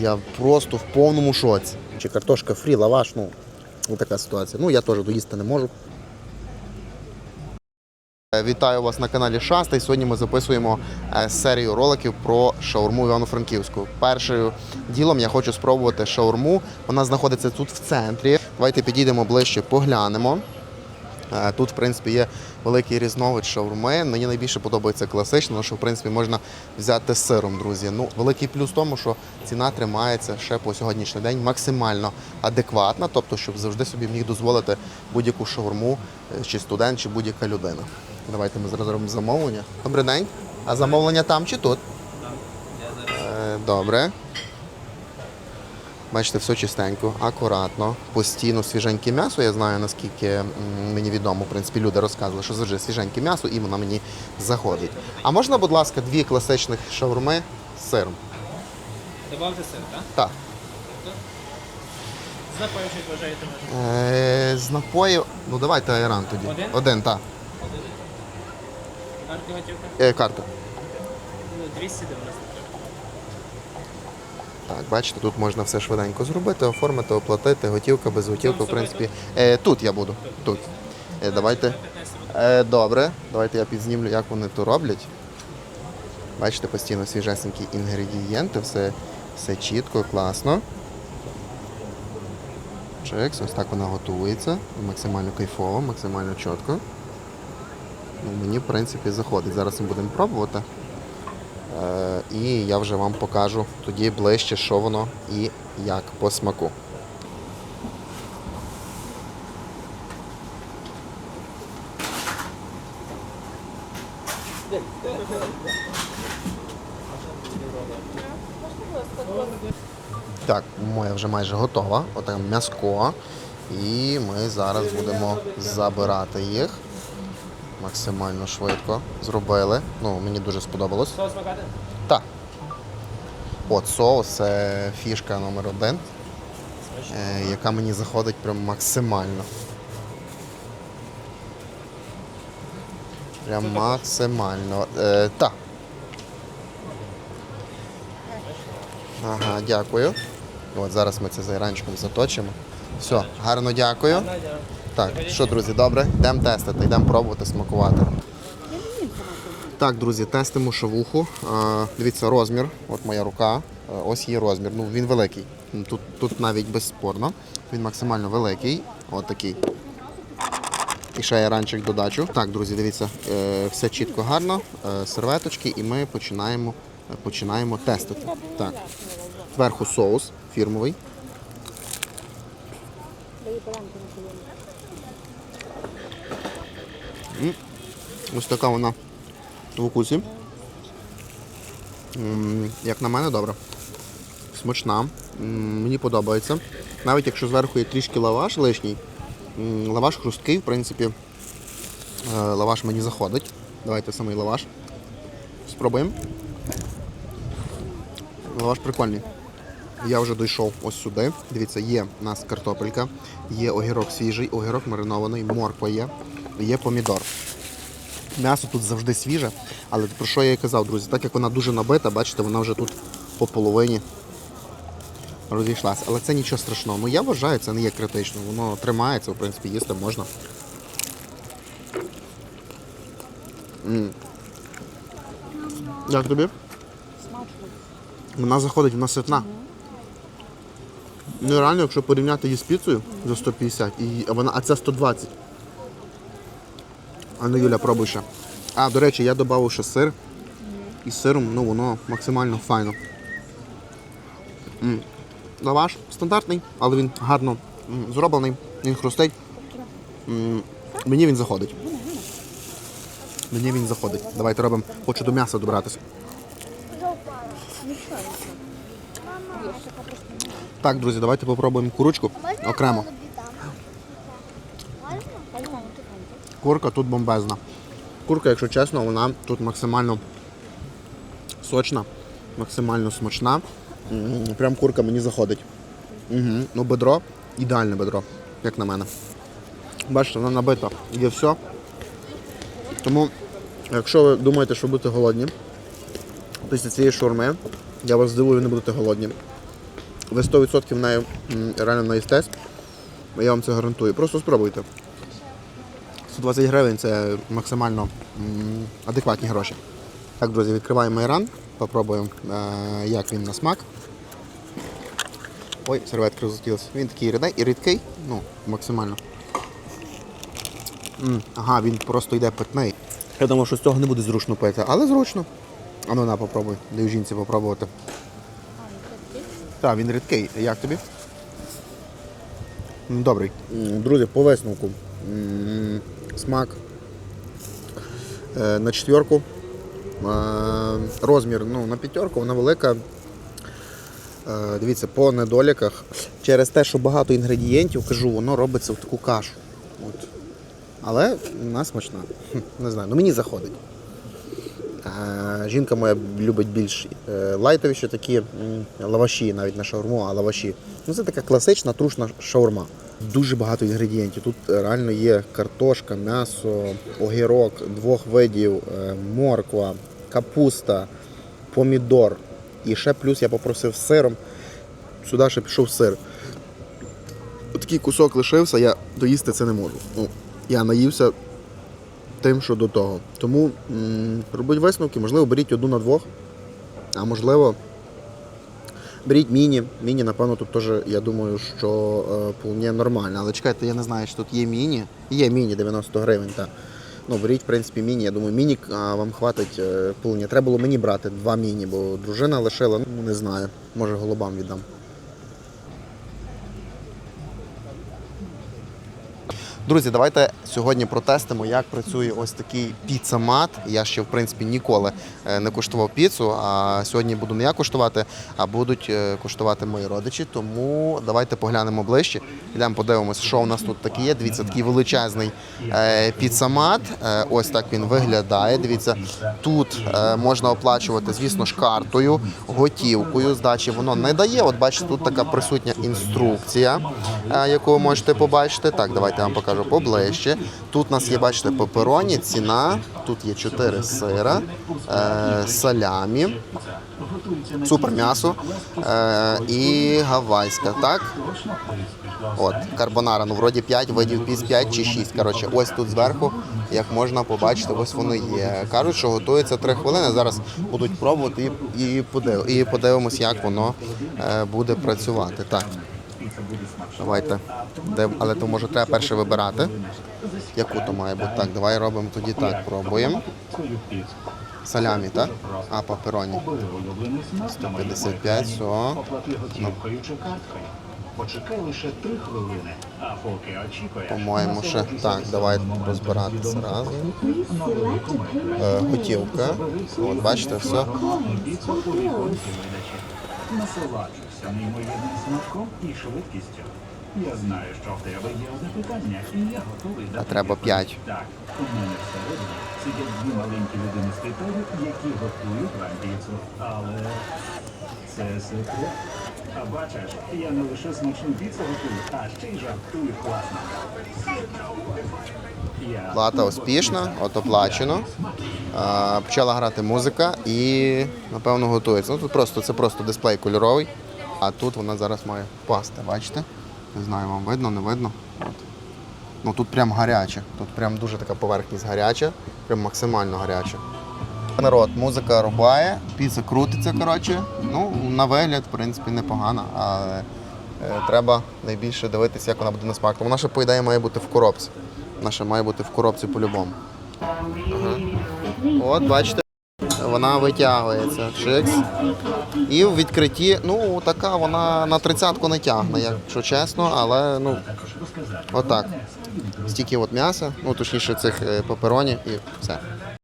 Я просто в повному шоці. Чи картошка фрі, лаваш, ну, ось така ситуація. Ну, я теж доїсти не можу. Е, Вітаю вас на каналі Шаста. І сьогодні ми записуємо е, серію роликів про шаурму Івано-Франківську. Першим ділом я хочу спробувати шаурму. Вона знаходиться тут в центрі. Давайте підійдемо ближче, поглянемо. Тут, в принципі, є великий різновид шаурми. Мені найбільше подобається класична, тому що в принципі можна взяти з сиром, друзі. Ну, великий плюс в тому, що ціна тримається ще по сьогоднішній день максимально адекватна, тобто, щоб завжди собі міг дозволити будь-яку шаурму, е, чи студент, чи будь-яка людина. Давайте ми зараз зробимо замовлення. Добрий день. А замовлення там чи тут? Е, Добре. Бачите, все чистенько, акуратно, постійно свіженьке м'ясо. Я знаю, наскільки мені відомо, в принципі, люди розказували, що завжди свіженьке м'ясо і воно мені заходить. А можна, будь ласка, дві класичних шаурми з сиром? Добавте сир, так? Так. З напоїв щось вважаєте? Е, з напоїв. Ну давайте айран тоді. Один? Один, так. Карти готівка? Е, карта. Ну, 290. Так, бачите, тут можна все швиденько зробити, оформити, оплатити, готівка, без готівки, в принципі. Е, тут я буду. Тут. Е, давайте. Е, добре, давайте я підзнімлю, як вони то роблять. Бачите, постійно свіжесенькі інгредієнти, все, все чітко, класно. Чекс, ось так вона готується. Максимально кайфово, максимально чітко. Ну, мені, в принципі, заходить. Зараз ми будемо пробувати. Е, і я вже вам покажу тоді ближче, що воно і як по смаку. Так, моя вже майже готова. Отак м'яско. І ми зараз будемо забирати їх. Максимально швидко зробили. Ну, мені дуже сподобалось. Соус макати? Так. От соус це фішка номер один, е, яка мені заходить прям максимально. Прям максимально. Е, так. Ага, дякую. От зараз ми це з айранчиком заточимо. Все, гарно дякую. Так, що, друзі, добре? Йдемо тестити, йдемо пробувати, смакувати. Так, друзі, тестимо шавуху. Дивіться, розмір. От моя рука. Ось її розмір. Ну, він великий. Ну, Тут, тут навіть безспорно. Він максимально великий. От такий. І ще є ранчик додачу. Так, друзі, дивіться, е, все чітко гарно. Е, Серветочки, і ми починаємо, починаємо тестити. Так. Зверху соус фірмовий. Ось така вона в укусі. Як на мене, добре. Смачна. Мені подобається. Навіть якщо зверху є трішки лаваш лишній, лаваш хрусткий, в принципі, е, лаваш мені заходить. Давайте самий лаваш. Спробуємо. Лаваш прикольний. Я вже дійшов ось сюди. Дивіться, є у нас картопелька, є огірок свіжий, огірок маринований, морква є, є помідор. М'ясо тут завжди свіже, але про що я і казав, друзі, так як вона дуже набита, бачите, вона вже тут по половині розійшлася. Але це нічого страшного. Ну я вважаю, це не є критично. Воно тримається, в принципі, їсти можна. М. Як тобі? Вона заходить, вона ситна. Ну реально, якщо порівняти її з піцею за 150, і, вона, а це 120. А ну Юля, пробуй ще. А, до речі, я додав ще сир. І з сиром ну, воно максимально файно. Лаваш стандартний, але він гарно зроблений, він хрустить. Мені він заходить. Мені він заходить. Давайте робимо, хочу до м'яса добратися. Так, друзі, давайте попробуємо курочку окремо. Курка тут бомбезна. Курка, якщо чесно, вона тут максимально сочна, максимально смачна. Прям курка мені заходить. Угу. Ну, бедро ідеальне бедро, як на мене. Бачите, вона набита. Є все. Тому, якщо ви думаєте, що будете голодні, після цієї шаурми, я вас здивую, не будете голодні. Ви 100% нею м, реально наїстесь. Я вам це гарантую. Просто спробуйте. 120 гривень це максимально адекватні гроші. Так, друзі, відкриваємо Іран, попробуємо, е, як він на смак. Ой, серветка розлетілася. Він такий рідний і рідкий, ну, максимально. М, ага, він просто йде питний. Я думав, що з цього не буде зручно пити, але зручно. А ну на, попробуй. Даю жінці попробувати. Так, він рідкий. Як тобі? Добрий. Друзі, по висновку. Смак е, на четверку. Е, Розмір ну, на п'ятерку, вона велика. Е, Дивіться, по недоліках. Через те, що багато інгредієнтів, кажу, воно робиться в таку кашу. От. Але вона смачна. Не знаю, ну мені заходить. Жінка моя любить більш лайтовіші такі лаваші, навіть не шаурму, а лаваші. Ну, це така класична трушна шаурма. Дуже багато інгредієнтів. Тут е, реально є картошка, м'ясо, огірок двох видів, е, морква, капуста, помідор. І ще плюс я попросив сиром. Сюди ще пішов сир. Такий кусок лишився, я доїсти це не можу. Ну, я наївся тим, що до того. Тому робіть висновки, можливо, беріть одну на двох, а можливо, беріть міні. Міні, напевно, тут теж, я думаю, що е, вполне нормально. Але чекайте, я не знаю, що тут є міні. Є міні 90 гривень, Та. Ну, беріть, в принципі, міні. Я думаю, міні вам хватить е, вполне. Треба було мені брати два міні, бо дружина лишила, ну не знаю. Може голубам віддам. Друзі, давайте сьогодні протестимо, як працює ось такий піцамат. Я ще в принципі ніколи е, не куштував піцу. А сьогодні буду не я куштувати, а будуть е, куштувати мої родичі. Тому давайте поглянемо ближче. Йдемо подивимося, що у нас тут таке є. Дивіться, такий величезний е, піцамат. Ось так він виглядає. Дивіться, тут можна оплачувати, звісно ж, картою, готівкою. Здачі воно не дає. От бачите, тут така присутня інструкція, яку ви можете побачити. Так, давайте я вам покажу поближче. Тут у нас є, бачите, пепероні, ціна. Тут є 4 сира, е, салямі, супер м'ясо е, і гавайська. Так? От, карбонара, ну вроді 5 видів піс 5 чи 6. Коротше, ось тут зверху, як можна побачити, ось воно є. Кажуть, що готується 3 хвилини. Зараз будуть пробувати і, і, подив, і подивимось, як воно е, буде працювати. Так. Давайте. Де, але то може треба перше вибирати. Яку то має бути? Так, давай робимо тоді так. Пробуємо. Салямі, так? А, папероні. 155, все. Оплати. Почекай лише три хвилини, а поки очікуєш... По-моєму, ще так, давай розбиратися разом. Е, готівка. От, бачите, все. Піцу видачі. Неймовірним смаком і швидкістю. Я знаю, що в тебе є запитання, і я готовий дати. треба відповідь. п'ять. Так, у мене всередині сидять дві маленькі людини з Китаю, які готують вам піцу. Але це секрет. А бачиш, я не лише смачну піцу готую, а ще й жартую класно. Я Плата успішна, от оплачено. Почала грати музика і, напевно, готується. Ну тут просто це просто дисплей кольоровий, а тут вона зараз має впасти, бачите? Не знаю, вам видно, не видно. От. Ну тут прям гаряче. Тут прям дуже така поверхність гаряча, прям максимально гаряча. Народ, музика рубає, піца крутиться, коротше. Ну, на вигляд, в принципі, непогано, але е, треба найбільше дивитися, як вона буде на смак. Тому Вона ще, по ідеї, має бути в коробці. Вона ще має бути в коробці по-любому. Ага. От, бачите, вона витягується. Чикс. І в відкритті, ну, така вона на тридцятку не тягне, якщо чесно, але ну, отак. Стільки от м'яса, ну точніше цих паперонів і все.